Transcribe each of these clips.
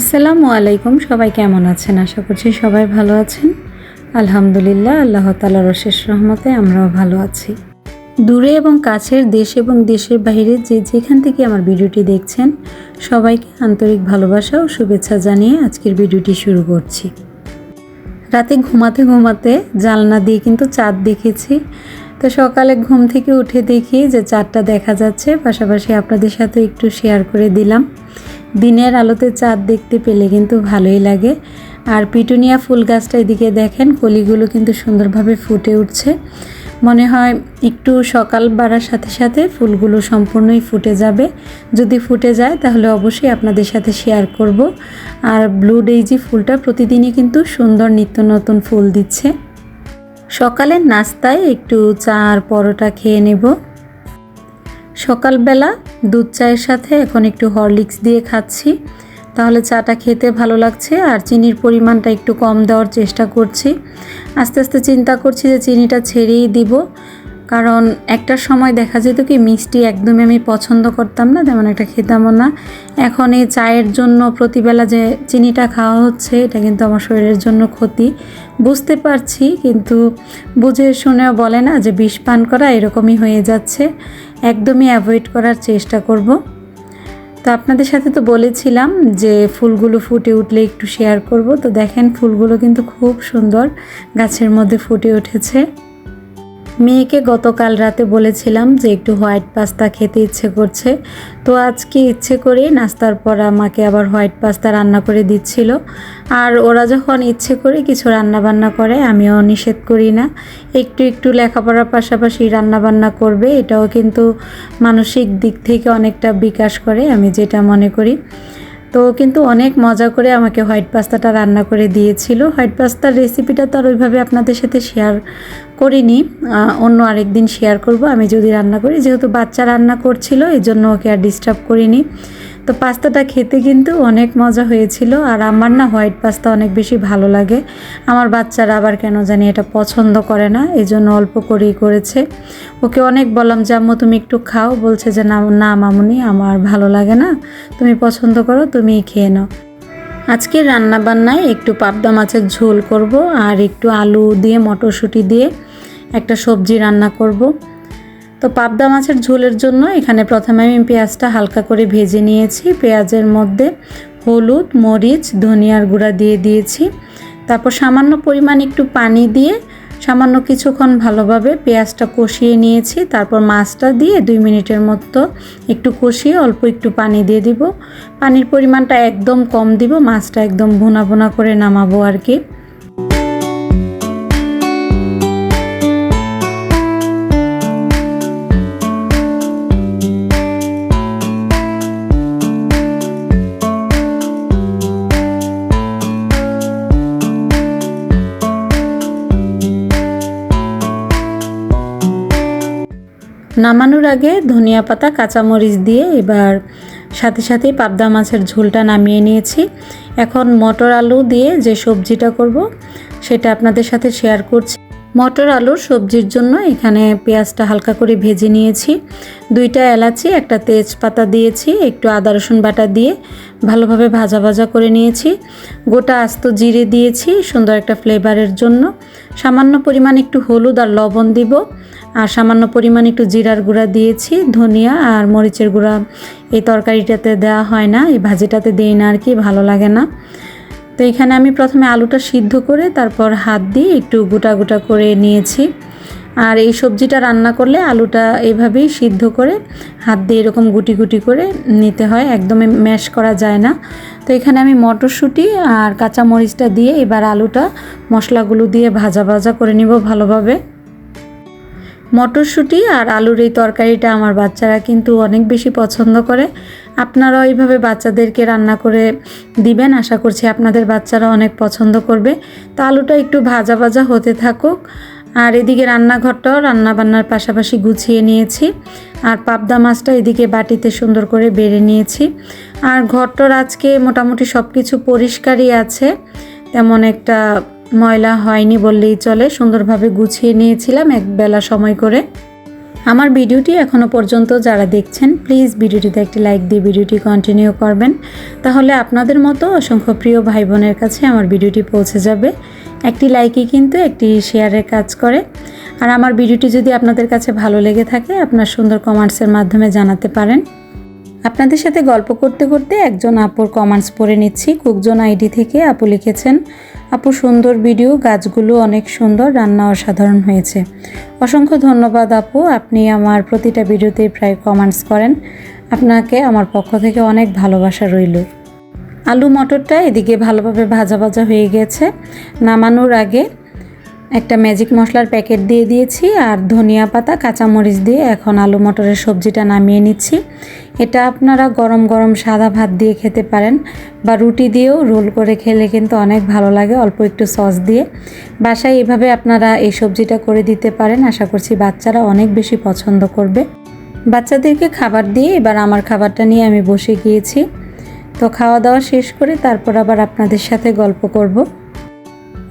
আসসালামু আলাইকুম, সবাই কেমন আছেন? আশা করছি সবাই ভালো আছেন। আলহামদুলিল্লাহ, আল্লাহ তালার অশেষ রহমতে আমরাও ভালো আছি। দূরে এবং কাছের দেশ এবং দেশের বাইরে যে যেখান থেকে আমার ভিডিওটি দেখছেন, সবাইকে আন্তরিক ভালোবাসা ও শুভেচ্ছা জানিয়ে আজকের ভিডিওটি শুরু করছি। রাতে ঘুমাতে ঘুমাতে জানলা দিয়ে কিন্তু চাঁদ দেখেছি। তো সকালে ঘুম থেকে উঠে দেখি যে চাঁদটা দেখা যাচ্ছে। পাশাপাশি আপনাদের সাথে একটু শেয়ার করে দিলাম। দিনের আলোতে চাঁদ দেখতে পেলে কিন্তু ভালোই লাগে। আর পিটুনিয়া ফুল গাছটা এদিকে দেখেন, কলিগুলো কিন্তু সুন্দরভাবে ফুটে উঠছে। মনে হয় একটু সকাল বাড়ার সাথে সাথে ফুলগুলো সম্পূর্ণই ফুটে যাবে। যদি ফুটে যায়, তাহলে অবশ্যই আপনাদের সাথে শেয়ার করব। আর ব্লু ডেইজি ফুলটা প্রতিদিনই কিন্তু সুন্দর নিত্য নতুন ফুল দিচ্ছে। সকালের নাস্তায় একটু চা আর পরোটা খেয়ে নেব। সকালবেলা দুধ চায়ের সাথে এখন একটু হরলিক্স দিয়ে খাচ্ছি। তাহলে চাটা খেতে ভালো লাগছে আর চিনির পরিমাণটা একটু কম দেওয়ার চেষ্টা করছি। আস্তে আস্তে চিন্তা করছি যে চিনিটা ছেড়েই দিব। কারণ একটা সময় দেখা যেত কি মিষ্টি একদমই আমি পছন্দ করতাম না, তেমন একটা খেতামও না। এখন এই চায়ের জন্য প্রতিবেলা যে চিনিটা খাওয়া হচ্ছে, এটা কিন্তু আমার শরীরের জন্য ক্ষতি। বুঝতে পারছি, কিন্তু বুঝে শুনেও বলে না যে বিষ পান করা এরকমই হয়ে যাচ্ছে। একদমই অ্যাভয়েড করার চেষ্টা করব। তো আপনাদের সাথে তো বলেছিলাম যে ফুলগুলো ফুটে উঠলে একটু শেয়ার করব। তো দেখেন ফুলগুলো কিন্তু খুব সুন্দর গাছের মধ্যে ফুটে উঠেছে। মেয়েকে গতকাল রাতে বলেছিলাম যে একটু হোয়াইট পাস্তা খেতে ইচ্ছে করছে। তো আজকে ইচ্ছে করে নাস্তার পর আমাকে আবার হোয়াইট পাস্তা রান্না করে দিচ্ছিল। আর ওরা যখন ইচ্ছে করে কিছু রান্না বান্না করে, আমিও নিষেধ করি না। একটু একটু লেখাপড়ার পাশাপাশি রান্না বান্না করবে, এটাও কিন্তু মানসিক দিক থেকে অনেকটা বিকাশ করে, আমি যেটা মনে করি। তো কিন্তু অনেক মজা করে আমাকে হোয়াইট পাস্তাটা রান্না করে দিয়েছিল। হোয়াইট পাস্তার রেসিপিটা তো আর ওইভাবে আপনাদের সাথে শেয়ার করিনি। অন্য আরেক দিন শেয়ার করব। আমি যদি রান্না করি, যেহেতু বাচ্চা রান্না করছিল এই জন্য ওকে আর ডিস্টার্ব করিনি। তো পাস্তাটা খেতে কিন্তু অনেক মজা হয়েছিল আর আমার না হোয়াইট পাস্তা অনেক বেশি ভালো লাগে। আমার বাচ্চারা আবার কেন জানি এটা পছন্দ করে না এই জন্য অল্প করেই করেছে। ওকে অনেক বললাম, যে আম্মু, তুমি একটু খাও। বলছে যে, না না মামুনি, আমার ভালো লাগে না। তুমি পছন্দ করো, তুমিই খেয়ে নাও। আজকে রান্না বান্নায় একটু পাবদা মাছের ঝোল করব আর একটু আলু দিয়ে, মটরশুঁটি দিয়ে একটা সবজি রান্না করব। তো পাবদা মাছের ঝোলের জন্য এখানে প্রথমে আমি পেঁয়াজটা হালকা করে ভেজে নিয়েছি। পেঁয়াজের মধ্যে হলুদ, মরিচ, ধনিয়ার গুঁড়া দিয়ে দিয়েছি। তারপর সামান্য পরিমাণ একটু পানি দিয়ে সামান্য কিছুক্ষণ ভালোভাবে পেঁয়াজটা কষিয়ে নিয়েছি। তারপর মাছটা দিয়ে দুই মিনিটের মতো একটু কষিয়ে অল্প একটু পানি দিয়ে দিব। পানির পরিমাণটা একদম কম দিব, মাছটা একদম ভুনা ভুনা করে নামাবো আর কি। নামানোর আগে ধনিয়া পাতা, কাঁচামরিচ দিয়ে এবার সাথে সাথেই পাবদা মাছের ঝোলটা নামিয়ে নিয়েছি। এখন মটর আলু দিয়ে যে সবজিটা করব, সেটা আপনাদের সাথে শেয়ার করছি। মটর আলুর সবজির জন্য এখানে পেঁয়াজটা হালকা করে ভেজে নিয়েছি। দুইটা এলাচি, একটা তেজপাতা দিয়েছি, একটু আদা, রসুন বাটা দিয়ে ভালোভাবে ভাজা ভাজা করে নিয়েছি। গোটা আস্ত জিরে দিয়েছি, সুন্দর একটা ফ্লেভারের জন্য। সামান্য পরিমাণ একটু হলুদ আর লবণ দিব। আর সামান্য পরিমাণ একটু জিরার গুঁড়া দিয়েছি, ধনিয়া আর মরিচের গুঁড়া। এই তরকারিটাতে দেওয়া হয় না, এই ভাজিটাতে দিই না আর কি, ভালো লাগে না। তো এখানে আমি প্রথমে আলুটা সিদ্ধ করে তারপর হাত দিয়ে একটু গোটা গোটা করে নিয়েছি। আর এই সবজিটা রান্না করলে আলুটা এভাবেই সিদ্ধ করে হাত দিয়ে এরকম গুটি গুটি করে নিতে হয়, একদমই ম্যাশ করা যায় না। তো এখানে আমি মটরশুঁটি আর কাঁচা মরিচটা দিয়ে এবার আলুটা মশলাগুলো দিয়ে ভাজা ভাজা করে নিব ভালোভাবে। মটরশুঁটি আর আলুর এই তরকারিটা আমার বাচ্চারা কিন্তু অনেক বেশি পছন্দ করে। আপনারাও এইভাবে বাচ্চাদেরকে রান্না করে দিবেন, আশা করছি আপনাদের বাচ্চারা অনেক পছন্দ করবে। তো আলুটা একটু ভাজা ভাজা হতে থাকুক। আর এদিকে রান্নাঘরটাও রান্না বান্নার পাশাপাশি গুছিয়ে নিয়েছি। আর পাবদা মাছটা এদিকে বাটিতে সুন্দর করে বেড়ে নিয়েছি। আর ঘরটার আজকে মোটামুটি সব কিছু পরিষ্কারই আছে। তেমন একটা ময়লা হয়নি বললেই চলে। সুন্দরভাবে গুছিয়ে নিয়েছিলাম এক বেলা সময় করে। আমার ভিডিওটি এখনও পর্যন্ত যারা দেখছেন, প্লিজ ভিডিওটিতে একটি লাইক দিয়ে ভিডিওটি কন্টিনিউ করবেন। তাহলে আপনাদের মতো অসংখ্য প্রিয় ভাই বোনের কাছে আমার ভিডিওটি পৌঁছে যাবে। একটি লাইকই কিন্তু একটি শেয়ারের কাজ করে। আর আমার ভিডিওটি যদি আপনাদের কাছে ভালো লেগে থাকে, আপনার সুন্দর কমেন্টসের মাধ্যমে জানাতে পারেন। আপনাদের সাথে গল্প করতে করতে একজন আপুর কমেন্টস পড়ে নিচ্ছি। কুকজন আইডি থেকে আপু লিখেছেন, আপু, সুন্দর ভিডিও গাছগুলো অনেক সুন্দর, রান্না অসাধারণ হয়েছে। অসংখ্য ধন্যবাদ আপু, আপনি আমার প্রতিটা ভিডিওতেই প্রায় কমেন্টস করেন। আপনাকে আমার পক্ষ থেকে অনেক ভালোবাসা রইল। আলু মটরটা এদিকে ভালোভাবে ভাজা ভাজা হয়ে গেছে। নামানোর আগে একটা ম্যাজিক মশলার প্যাকেট দিয়ে দিয়েছি আর ধনিয়া পাতা, কাঁচামরিচ দিয়ে এখন আলু মটরের সবজিটা নামিয়ে নিচ্ছি। এটা আপনারা গরম গরম সাদা ভাত দিয়ে খেতে পারেন বা রুটি দিয়েও রোল করে খেলে কিন্তু অনেক ভালো লাগে অল্প একটু সস দিয়ে। বাসায় এভাবে আপনারা এই সবজিটা করে দিতে পারেন, আশা করছি বাচ্চারা অনেক বেশি পছন্দ করবে। বাচ্চাদেরকে খাবার দিয়ে এবার আমার খাবারটা নিয়ে আমি বসে গিয়েছি। তো খাওয়া দাওয়া শেষ করে তারপর আবার আপনাদের সাথে গল্প করব।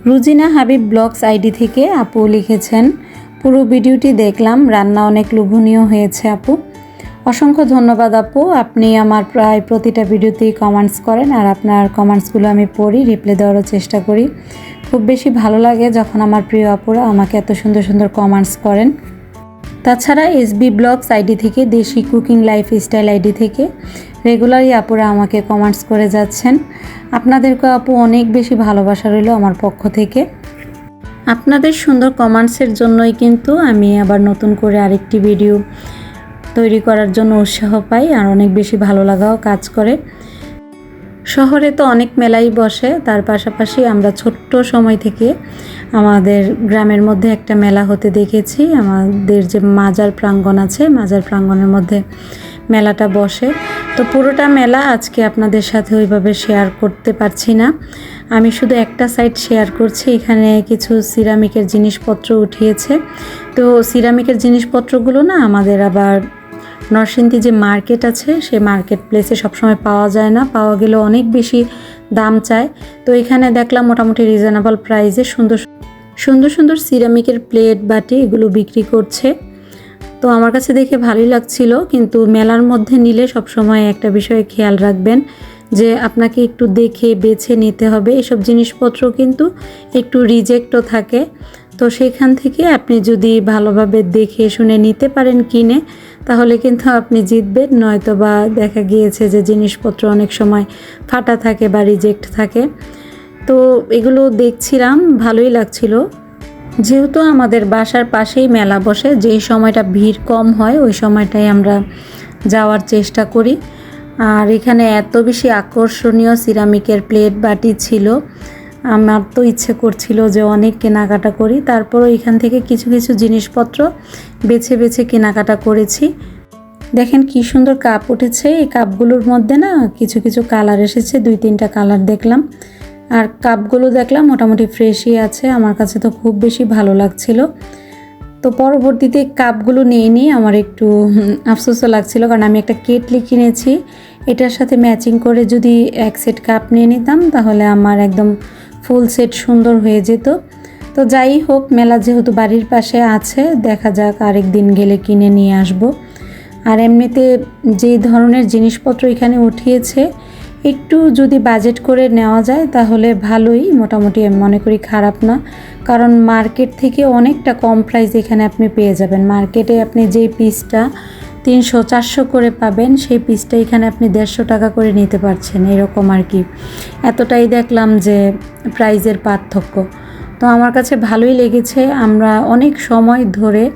রুজিনা হাবিব ব্লগস আইডি থেকে আপু লিখেছেন, পুরো ভিডিওটি দেখলাম, রান্না অনেক লোভনীয় হয়েছে আপু। অসংখ্য ধন্যবাদ আপু, আপনি আমার প্রায় প্রতিটা ভিডিওতেই কমেন্টস করেন আর আপনার কমেন্টসগুলো আমি পড়ি রিপ্লাই দেওয়ারও চেষ্টা করি। খুব বেশি ভালো লাগে যখন আমার প্রিয় আপুরা আমাকে এত সুন্দর সুন্দর কমেন্টস করেন। তাছাড়া এসবি ব্লগস আইডি থেকে দেশি কুকিং লাইফ স্টাইল আইডি থেকে রেগুলারই আপুরা আমাকে কমেন্টস করে যাচ্ছেন। আপনাদেরকে আপু অনেক বেশি ভালোবাসা রইল আমার পক্ষ থেকে। আপনাদের সুন্দর কমেন্টসের জন্যই কিন্তু আমি আবার নতুন করে আরেকটি ভিডিও তৈরি করার জন্য উৎসাহ পাই আর অনেক বেশি ভালো লাগাও কাজ করে। শহরে তো অনেক মেলাই বসে, তার পাশাপাশি আমরা ছোট্ট সময় থেকে আমাদের গ্রামের মধ্যে একটা মেলা হতে দেখেছি। আমাদের যে মাজার প্রাঙ্গণ আছে, মাজার প্রাঙ্গণের মধ্যে মেলাটা বসে। তো পুরোটা মেলা আজকে আপনাদের সাথে ওইভাবে শেয়ার করতে পারছি না। আমি শুধু একটা সাইড শেয়ার করছি, এখানে কিছু সিরামিকের জিনিসপত্র উঠিয়েছে। তো সিরামিকের জিনিসপত্রগুলো না আমাদের আবার নরসিংদী যে মার্কেট আছে সেই মার্কেট প্লেসে সবসময় পাওয়া যায় না। পাওয়া গেলে অনেক বেশি দাম চায়। তো এখানে দেখলাম মোটামুটি রিজনেবল প্রাইসে সুন্দর সুন্দর সুন্দর সিরামিকের প্লেট বাটি এগুলো বিক্রি করছে। তো আমার কাছে দেখে ভালোই লাগছিল, কিন্তু মেলার মধ্যে নিলে সবসময় একটা বিষয়ে খেয়াল রাখবেন যে আপনাকে একটু দেখে বেছে নিতে হবে। এসব জিনিসপত্র কিন্তু একটু রিজেক্টও থাকে। তো সেখান থেকে আপনি যদি ভালোভাবে দেখে শুনে নিতে পারেন কিনে, তাহলে কিন্তু আপনি জিতবেন। নয়তো বা দেখা গিয়েছে যে জিনিসপত্র অনেক সময় ফাটা থাকে বা রিজেক্ট থাকে। তো এগুলো দেখছিলাম, ভালোই লাগছিল। যেহেতু আমাদের বাসার পাশেই মেলা বসে, যেই সময়টা ভিড় কম হয়, ওই সময়টাই আমরা যাওয়ার চেষ্টা করি। আর এখানে এত বেশি আকর্ষণীয় সিরামিকের প্লেট বাটি ছিল। আমার তো ইচ্ছে করছিল যে অনেক কেনাকাটা করি। তারপরও এখান থেকে কিছু কিছু জিনিসপত্র বেছে বেছে কেনাকাটা করেছি। দেখেন কি সুন্দর কাপ উঠেছে। এই কাপগুলোর মধ্যে না কিছু কিছু কালার এসেছে। দুই, তিনটা কালার দেখলাম। আর কাপগুলো দেখলাম মোটামুটি ফ্রেশই আছে, আমার কাছে তো খুব বেশি ভালো লাগছিল। তো পরবর্তীতে কাপগুলো নিয়ে নিই আমার একটু আফসোসও লাগছিল কারণ আমি একটা কেটলি কিনেছি। এটার সাথে ম্যাচিং করে যদি এক সেট কাপ নিয়ে নিতাম তাহলে আমার একদম ফুল সেট সুন্দর হয়ে যেত। তো যাই হোক, মেলা যেহেতু বাড়ির পাশে আছে, দেখা যাক আরেক দিন গেলে কিনে নিয়ে আসব। আর এমনিতে যে ধরনের জিনিসপত্র এখানে উঠিয়েছে একটু যদি বাজেট করে নেওয়া যায়, তাহলে ভালোই। মোটামুটি আমি মনে করি খারাপ না। কারণ মার্কেট থেকে অনেকটা কম প্রাইস এখানে আপনি পেয়ে যাবেন। মার্কেটে আপনি যেই পিসটা তিনশো, চারশো করে পাবেন, সেই পিসটা এখানে আপনি দেড়শো টাকা করে নিতে পারছেন, এরকম আর কি। এতটাই দেখলাম যে প্রাইজের পার্থক্য। তো আমার কাছে ভালোই লেগেছে। আমরা অনেক সময় ধরে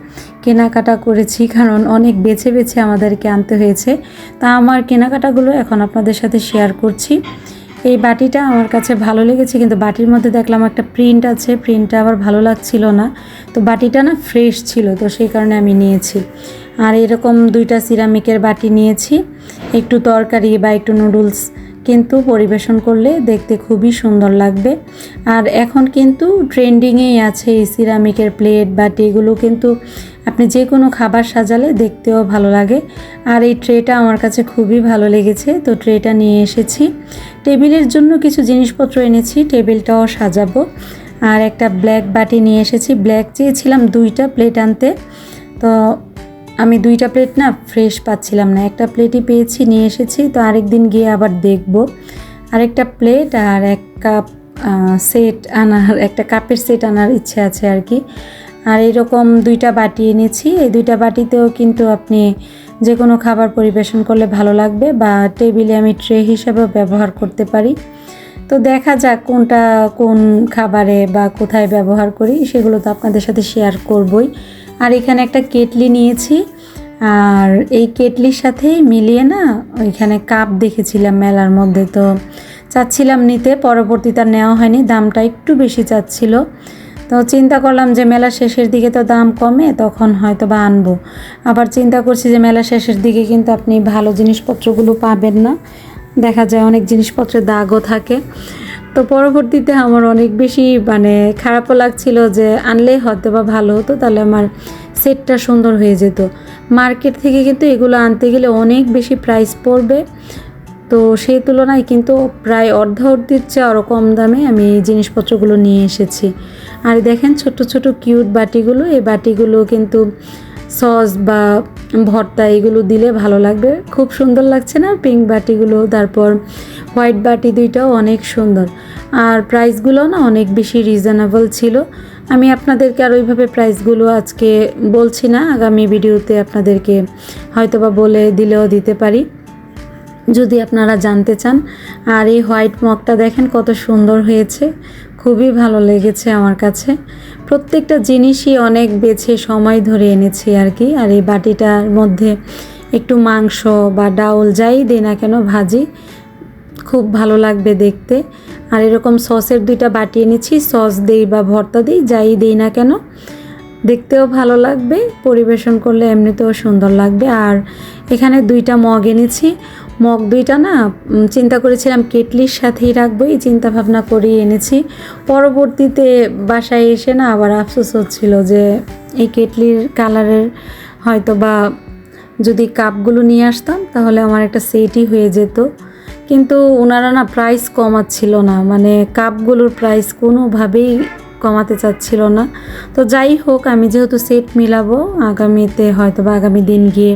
কেনাকাটা করেছি, কারণ অনেক বেছে বেছে আমাদেরকে আনতে হয়েছে। তা আমার কেনাকাটাগুলো এখন আপনাদের সাথে শেয়ার করছি। এই বাটিটা আমার কাছে ভালো লেগেছে, কিন্তু বাটির মধ্যে দেখলাম একটা প্রিন্ট আছে প্রিন্টটা আবার ভালো লাগছিল না। তো বাটিটা না ফ্রেশ ছিল, তো সেই কারণে আমি নিয়েছি। আর এরকম দুইটা সিরামিকের বাটি নিয়েছি, একটু তরকারি বা একটু নুডলস কিন্তু পরিবেশন করলে দেখতে খুবই সুন্দর লাগবে। আর এখন কিন্তু ট্রেন্ডিংয়েই আছে এই সিরামিকের প্লেট বাটি, এগুলো কিন্তু আপনি যে কোনো খাবার সাজালে দেখতেও ভালো লাগে। আর এই ট্রেটা আমার কাছে খুবই ভালো লেগেছে। তো ট্রেটা নিয়ে এসেছি। টেবিলের জন্য কিছু জিনিসপত্র এনেছি। টেবিলটাও সাজাবো। আর একটা ব্ল্যাক বাটি নিয়ে এসেছি। ব্ল্যাক চেয়েছিলাম দুইটা প্লেট আনতে। তো আমি দুইটা প্লেট না ফ্রেশ পাচ্ছিলাম না। একটা প্লেটই পেয়েছি, নিয়ে এসেছি। তো আরেক দিন গিয়ে আবার দেখব। আরেকটা প্লেট আর এক কাপ সেট আনার, একটা কাপের সেট আনার ইচ্ছে আছে আর কি। আর এরকম দুইটা বাটি এনেছি। এই দুইটা বাটিতেও কিন্তু আপনি যে কোনো খাবার পরিবেশন করলে ভালো লাগবে বা টেবিলে আমি ট্রে হিসেবেও ব্যবহার করতে পারি। তো দেখা যাক কোনটা কোন খাবারে বা কোথায় ব্যবহার করি, সেগুলো তো আপনাদের সাথে শেয়ার করবই। আর এখানে একটা কেটলি নিয়েছি। আর এই কেটলির সাথেই মিলিয়ে না ওইখানে কাপ দেখেছিলাম মেলার মধ্যে। তো চাচ্ছিলাম নিতে, পরবর্তীতে নেওয়া হয়নি, দামটা একটু বেশি চাচ্ছিল। তো চিন্তা করলাম যে মেলা শেষের দিকে তো দাম কমে, তখন হয়তো বা আনব। আবার চিন্তা করছি যে মেলা শেষের দিকে কিন্তু আপনি ভালো জিনিসপত্রগুলো পাবেন না। দেখা যায় অনেক জিনিসপত্রের দাগও থাকে। তো পরবর্তীতে আমার অনেক বেশি মানে খারাপও লাগছিল যে আনলেই হয়তো বা ভালো হতো, তাহলে আমার সেটটা সুন্দর হয়ে যেত। মার্কেট থেকে কিন্তু এগুলো আনতে গেলে অনেক বেশি প্রাইস পড়বে। তো সেই তুলনায় কিন্তু প্রায় অর্ধ অর্ধের চেয়ে আরও কম দামে আমি এই জিনিসপত্রগুলো নিয়ে এসেছি। আর দেখেন ছোট ছোট কিউট বাটিগুলো, এই বাটিগুলো কিন্তু সস বা ভর্তা এগুলো দিলে ভালো লাগবে। খুব সুন্দর লাগছে না পিঙ্ক বাটিগুলো? তারপর হোয়াইট বাটি দুইটাও অনেক সুন্দর। আর প্রাইসগুলো না অনেক বেশি রিজনেবল ছিল। আমি আপনাদেরকে আর ওইভাবে প্রাইসগুলো আজকে বলছি না, আগামী ভিডিওতে আপনাদেরকে হয়তোবা বলে দিলেও দিতে পারি। যদি আপনারা জানতে চান। আর এই হোয়াইট মগটা দেখেন কত সুন্দর হয়েছে। খুবই ভালো লেগেছে আমার কাছে। প্রত্যেকটা জিনিসই অনেক বেছে সময় ধরে এনেছি আর কি। আর এই বাটিটার মধ্যে একটু মাংস বা ডাউল যাই দিই না কেন ভাজি, খুব ভালো লাগবে দেখতে। আর এরকম সসের দুইটা বাটি এনেছি, সস দিই বা ভর্তা দিই, যাই দিই না কেন। দেখতেও ভালো লাগবে, পরিবেশন করলে এমনিতেও সুন্দর লাগবে। আর এখানে দুইটা মগ এনেছি। মগ দুইটা না চিন্তা করেছিলাম কেটলির সাথেই রাখব, এই চিন্তা ভাবনা করেই এনেছি। পরবর্তীতে বাসায় এসে না আবার আফসোস হচ্ছিল যে এই কেটলির কালারের হয়তো বা যদি কাপগুলো নিয়ে আসতাম তাহলে আমার একটা সেটই হয়ে যেত। কিন্তু ওনারা না প্রাইস কমাচ্ছিল না মানে কাপগুলোর প্রাইস কোনোভাবেই কমাতে চাচ্ছিল না। তো যাই হোক, আমি যেহেতু সেট মিলাবো, আগামীতে হয়তো বা আগামী দিন গিয়ে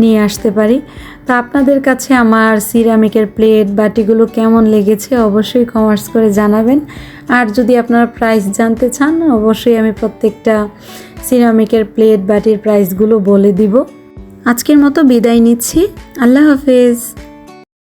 নিয়ে আসতে পারি। তো আপনাদের কাছে আমার সিরামিকের প্লেট, বাটিগুলো কেমন লেগেছে অবশ্যই কমার্স করে জানাবেন। আর যদি আপনারা প্রাইস জানতে চান, অবশ্যই আমি প্রত্যেকটা সিরামিকের প্লেট, বাটির প্রাইসগুলো বলে দিব। আজকের মতো বিদায় নিচ্ছি। আল্লাহ হাফেজ।